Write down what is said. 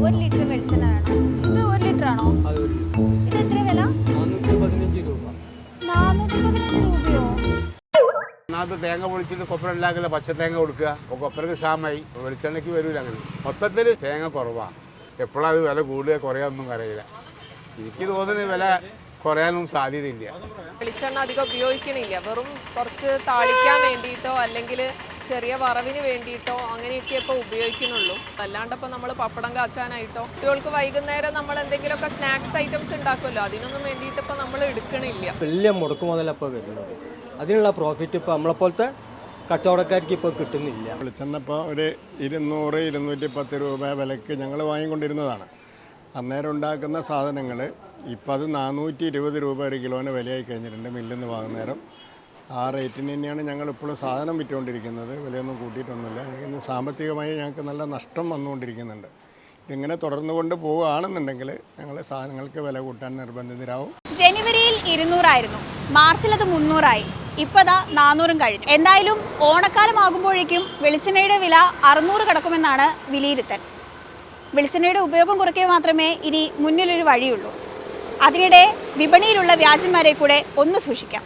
ഒരു ലിറ്റർ വെളിച്ചെണ്ണ വേണം ഇത് ഒരു ലിറ്റർ ആണോ? ഇത് എത്ര വില? തേങ്ങ പൊളിച്ചിട്ട് കൊപ്പര ഉണ്ടാക്കില്ല? പച്ച തേങ്ങ കൊടുക്കുക. അപ്പോൾ കൊപ്പരക്ക് ക്ഷാമായി വെളിച്ചെണ്ണയ്ക്ക് വരൂല അങ്ങനെ. മൊത്തത്തിൽ തേങ്ങ കുറവാണ് എപ്പോഴാണ് അത് വില കൂടുക? കുറയാനൊന്നും അറിയില്ല എനിക്ക് തോന്നുന്നത് വില കുറയാനൊന്നും സാധ്യതയില്ല. വെളിച്ചെണ്ണ അധികം ഉപയോഗിക്കണില്ല. വെറും കുറച്ച് താളിക്കാൻ വേണ്ടിയിട്ടോ അല്ലെങ്കിൽ ചെറിയ വറവിന് വേണ്ടിയിട്ടോ അങ്ങനെയൊക്കെ ഇപ്പോൾ ഉപയോഗിക്കുന്നുള്ളൂ. അല്ലാണ്ട് ഇപ്പോൾ നമ്മൾ പപ്പടം കാച്ചാനായിട്ടോ കുട്ടികൾക്ക് വൈകുന്നേരം നമ്മൾ എന്തെങ്കിലുമൊക്കെ സ്നാക്സ് ഐറ്റംസ് ഉണ്ടാക്കുമല്ലോ അതിനൊന്നും വേണ്ടിയിട്ട് ഇപ്പോൾ നമ്മൾ എടുക്കണില്ല. വലിയ മുടക്ക് മുതലപ്പോൾ വരുന്നത്. അതിനുള്ള പ്രോഫിറ്റ് ഇപ്പോൾ നമ്മളെപ്പോലത്തെ കച്ചവടക്കാർക്ക് ഇപ്പോൾ കിട്ടുന്നില്ല. വെളിച്ചെണ്ണ ഇപ്പോൾ ഒരു ഇരുന്നൂറ് ഇരുന്നൂറ്റി പത്ത് രൂപ വിലക്ക് ഞങ്ങൾ വാങ്ങിക്കൊണ്ടിരുന്നതാണ്. അന്നേരം ഉണ്ടാക്കുന്ന സാധനങ്ങൾ ഇപ്പം അത് നാനൂറ്റി ഇരുപത് രൂപ ഒരു കിലോന് വിലയായി കഴിഞ്ഞിട്ടുണ്ട് മില്ലിൽ നിന്ന് വാങ്ങുന്നേരം. ആ റേറ്റിന് തന്നെയാണ് ഞങ്ങൾ ഇപ്പോഴും സാധനം വിറ്റുകൊണ്ടിരിക്കുന്നത്. വിലയൊന്നും കൂട്ടിയിട്ടൊന്നുമില്ല. ഇന്ന് സാമ്പത്തികമായി ഞങ്ങൾക്ക് നല്ല നഷ്ടം വന്നുകൊണ്ടിരിക്കുന്നുണ്ട്. ഇതിങ്ങനെ തുടർന്നു കൊണ്ട് പോവുകയാണെന്നുണ്ടെങ്കിൽ ഞങ്ങൾ സാധനങ്ങൾക്ക് വില കൂട്ടാൻ നിർബന്ധിതരാവും. ജനുവരിയിൽ ഇരുന്നൂറായിരുന്നു. മാർച്ചിൽ അത് മുന്നൂറായി. ഇപ്പതാ നാനൂറും കഴിഞ്ഞു. എന്തായാലും ഓണക്കാലം ആകുമ്പോഴേക്കും വെളിച്ചെണ്ണയുടെ വില അറുന്നൂറ് കടക്കുമെന്നാണ് വിലയിരുത്തൽ. വെളിച്ചെണ്ണയുടെ ഉപയോഗം കുറയ്ക്കുക മാത്രമേ ഇനി മുന്നിലൊരു വഴിയുള്ളൂ. അതിനിടെ വിപണിയിലുള്ള വ്യാജന്മാരെ കൂടെ ഒന്ന് സൂക്ഷിക്കാം.